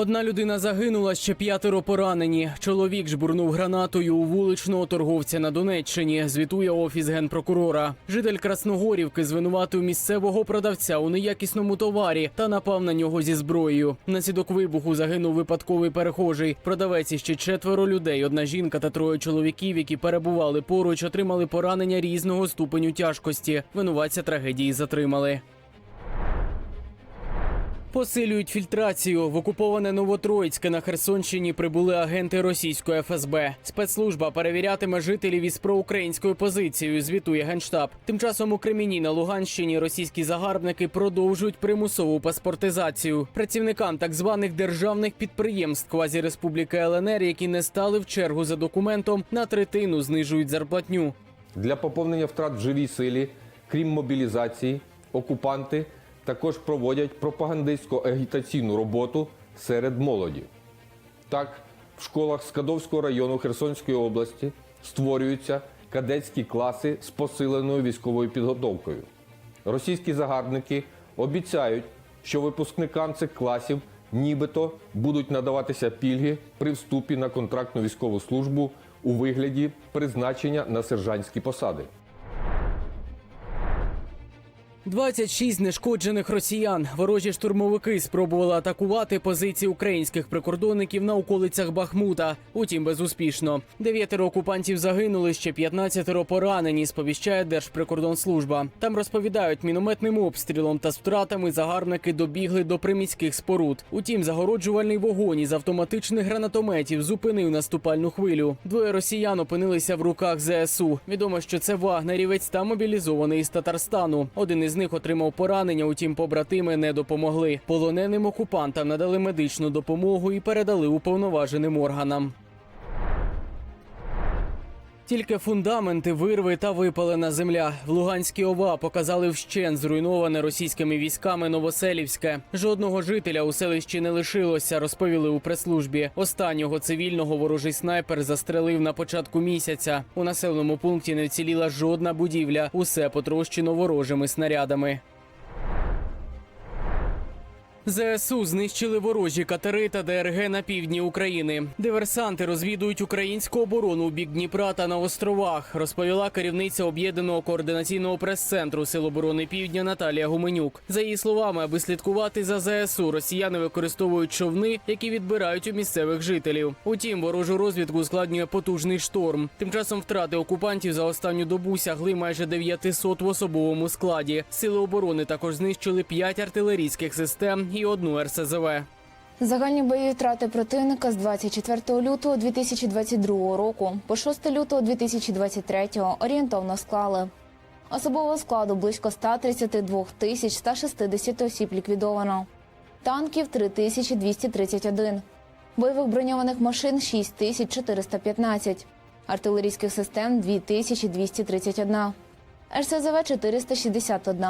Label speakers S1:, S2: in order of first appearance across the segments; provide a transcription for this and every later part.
S1: Одна людина загинула, ще п'ятеро поранені. Чоловік жбурнув гранатою у вуличного торговця на Донеччині. Звітує офіс генпрокурора. Житель Красногорівки звинуватив місцевого продавця у неякісному товарі та напав на нього зі зброєю. Наслідок вибуху загинув випадковий перехожий. Продавець і ще четверо людей. Одна жінка та троє чоловіків, які перебували поруч, отримали поранення різного ступеню тяжкості. Винуватця трагедії затримали. Посилюють фільтрацію. В окуповане Новотроїцьке на Херсонщині прибули агенти російської ФСБ. Спецслужба перевірятиме жителів із проукраїнською позицією. Звітує генштаб. Тим часом у Креміні на Луганщині російські загарбники продовжують примусову паспортизацію. Працівникам так званих державних підприємств квазіреспубліки ЛНР, які не стали в чергу за документом, на третину знижують зарплатню.
S2: Для поповнення втрат в живій силі, крім мобілізації, окупанти також проводять пропагандистсько-агітаційну роботу серед молоді. Так, в школах Скадовського району Херсонської області створюються кадетські класи з посиленою військовою підготовкою. Російські загарбники обіцяють, що випускникам цих класів нібито будуть надаватися пільги при вступі на контрактну військову службу у вигляді призначення на сержантські посади.
S1: 26 знешкоджених росіян. Ворожі штурмовики спробували атакувати позиції українських прикордонників на околицях Бахмута. Утім, безуспішно. Дев'ятеро окупантів загинули, ще 15 поранені. Сповіщає Держприкордонслужба. Там розповідають, мінометним обстрілом та втратами загарбники добігли до приміських споруд. Утім, загороджувальний вогонь із автоматичних гранатометів зупинив наступальну хвилю. Двоє росіян опинилися в руках ЗСУ. Відомо, що це вагнерівець та мобілізований із Татарстану. Один із них отримав поранення, утім, побратими не допомогли. Полоненим окупантам надали медичну допомогу і передали уповноваженим органам. Тільки фундаменти, вирви та випалена земля. В Луганській ОВА показали вщент зруйноване російськими військами Новоселівське. Жодного жителя у селищі не лишилося, розповіли у прес-службі. Останнього цивільного ворожий снайпер застрелив на початку місяця. У населеному пункті не вціліла жодна будівля. Усе потрощено ворожими снарядами. ЗСУ знищили ворожі катери та ДРГ на півдні України. Диверсанти розвідують українську оборону у бік Дніпра та на островах. Розповіла керівниця об'єднаного координаційного прес-центру Сил оборони Півдня Наталія Гуменюк. За її словами, аби слідкувати за ЗСУ, росіяни використовують човни, які відбирають у місцевих жителів. Утім, ворожу розвідку ускладнює потужний шторм. Тим часом втрати окупантів за останню добу сягли майже 900 в особовому складі. Сили оборони також знищили 5 артилерійських систем і одну РСЗВ.
S3: Загальні бойові втрати противника з 24 лютого 2022 року по 6 лютого 2023 орієнтовно склали. Особового складу близько 132 тисяч 160 осіб ліквідовано. Танків 3231. Бойових броньованих машин 6415. Артилерійських систем 2231. РСЗВ 461.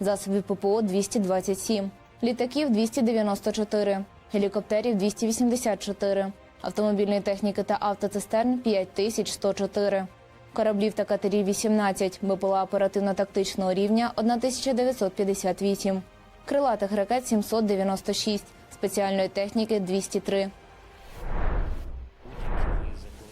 S3: Засобів ППО 227. Літаків 294, гелікоптерів 284, автомобільної техніки та автоцистерн 5104, кораблів та катерів 18, БПЛА оперативно-тактичного рівня 1958, крилатих ракет 796, спеціальної техніки 203.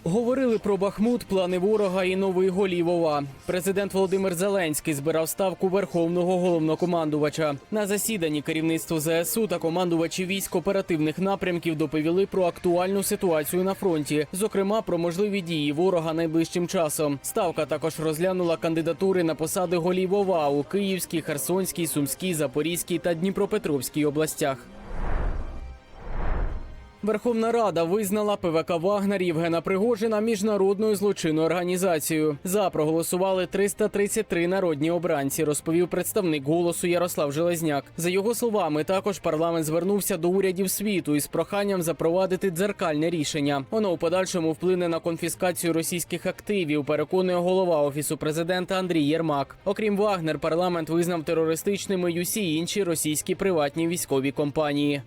S1: Говорили про Бахмут, плани ворога і новий голів ОВА. Президент Володимир Зеленський збирав ставку верховного головнокомандувача. На засіданні керівництво ЗСУ та командувачі військ оперативних напрямків доповіли про актуальну ситуацію на фронті, зокрема про можливі дії ворога найближчим часом. Ставка також розглянула кандидатури на посади голів ОВА у Київській, Херсонській, Сумській, Запорізькій та Дніпропетровській областях. Верховна Рада визнала ПВК Вагнер Євгена Пригожина міжнародною злочинною організацією. За проголосували 333 народні обранці, розповів представник голосу Ярослав Железняк. За його словами, також парламент звернувся до урядів світу із проханням запровадити дзеркальне рішення. Воно у подальшому вплине на конфіскацію російських активів. Переконує голова офісу президента Андрій Єрмак. Окрім Вагнер, парламент визнав терористичними й усі інші російські приватні військові компанії.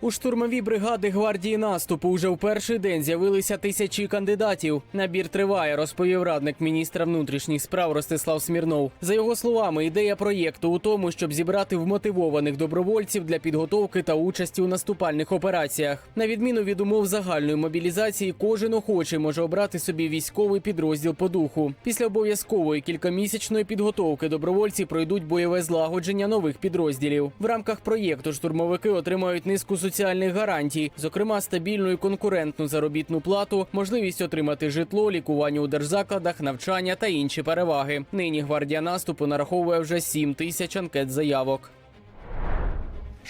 S1: У штурмові бригади гвардії наступу уже в перший день з'явилися тисячі кандидатів. Набір триває, розповів радник міністра внутрішніх справ Ростислав Смірнов. За його словами, ідея проєкту у тому, щоб зібрати вмотивованих добровольців для підготовки та участі у наступальних операціях. На відміну від умов загальної мобілізації, кожен охочий може обрати собі військовий підрозділ по духу. Після обов'язкової кількомісячної підготовки добровольці пройдуть бойове злагодження нових підрозділів. В рамках проєкту штурмовики отримають низку соціальних гарантій, зокрема стабільну і конкурентну заробітну плату, можливість отримати житло, лікування у держзакладах, навчання та інші переваги. Нині гвардія наступу нараховує вже 7 тисяч анкет заявок.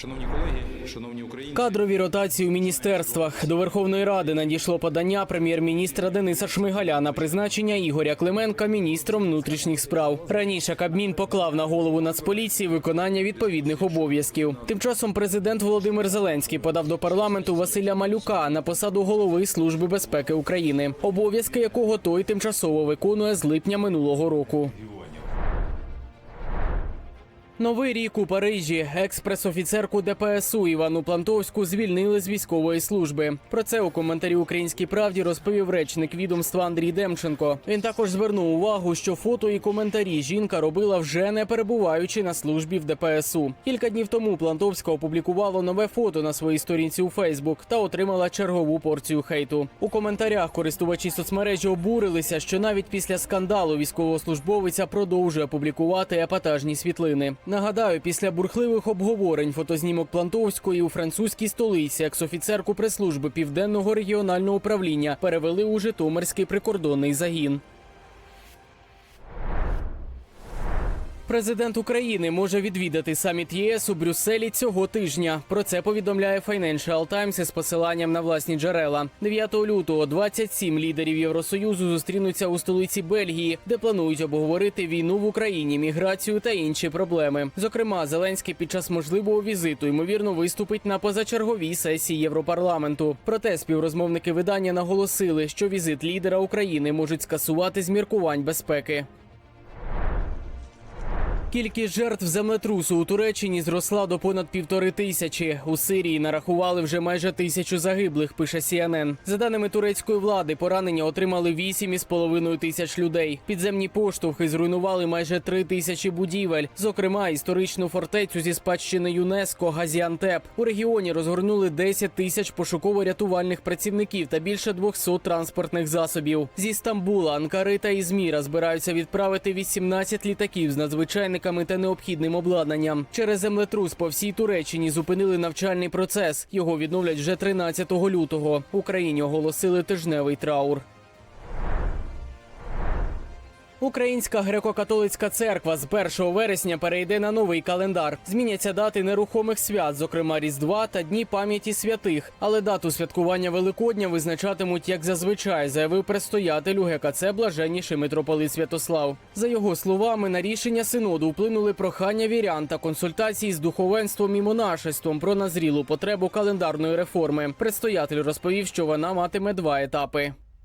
S4: Шановні колеги, шановні українці,
S1: Кадрові ротації у міністерствах до Верховної Ради надійшло подання прем'єр-міністра Дениса Шмигаля на призначення Ігоря Клименка міністром внутрішніх справ. Раніше Кабмін поклав на голову Нацполіції виконання відповідних обов'язків. Тим часом президент Володимир Зеленський подав до парламенту Василя Малюка на посаду голови Служби безпеки України, обов'язки якого той тимчасово виконує з липня минулого року. Новий рік у Парижі. Експрес-офіцерку ДПСУ Івану Плантовську звільнили з військової служби. Про це у коментарі Українській правді розповів речник відомства Андрій Демченко. Він також звернув увагу, що фото і коментарі жінка робила вже не перебуваючи на службі в ДПСУ. Кілька днів тому Плантовська опублікувала нове фото на своїй сторінці у Фейсбук та отримала чергову порцію хейту. У коментарях користувачі соцмережі обурилися, що навіть після скандалу військовослужбовиця продовжує публікувати епатажні світлини. Нагадаю, після бурхливих обговорень фотознімок Плантовської у французькій столиці екс-офіцерку прес-служби південного регіонального управління перевели у Житомирський прикордонний загін. Президент України може відвідати саміт ЄС у Брюсселі цього тижня. Про це повідомляє Financial Times із посиланням на власні джерела. 9 лютого 27 лідерів Євросоюзу зустрінуться у столиці Бельгії, де планують обговорити війну в Україні, міграцію та інші проблеми. Зокрема, Зеленський під час можливого візиту ймовірно виступить на позачерговій сесії Європарламенту. Проте співрозмовники видання наголосили, що візит лідера України можуть скасувати з міркувань безпеки. Кількість жертв землетрусу у Туреччині зросла до понад півтори тисячі. У Сирії нарахували вже майже тисячу загиблих. Пише CNN. За даними турецької влади, поранення отримали 8,5 тисяч людей. Підземні поштовхи зруйнували майже три тисячі будівель, зокрема історичну фортецю зі спадщини ЮНЕСКО Газіантеп. У регіоні розгорнули 10 тисяч пошуково-рятувальних працівників та більше 200 транспортних засобів. Зі Стамбула, Анкари та Ізміра збираються відправити 18 літаків з надзвичайниками та необхідним обладнанням. Через землетрус по всій Туреччині зупинили навчальний процес. Його відновлять вже 13 лютого. Україні оголосили тижневий траур. Українська греко-католицька церква з 1 вересня перейде на новий календар. Зміняться дати нерухомих свят, зокрема Різдва та Дні пам'яті святих. Але дату святкування Великодня визначатимуть як зазвичай, заявив предстоятель УГКЦ блаженніший митрополит Святослав. За його словами, на рішення синоду вплинули прохання вірян та консультації з духовенством і монашеством про назрілу потребу календарної реформи. Предстоятель розповів, що вона матиме два етапи.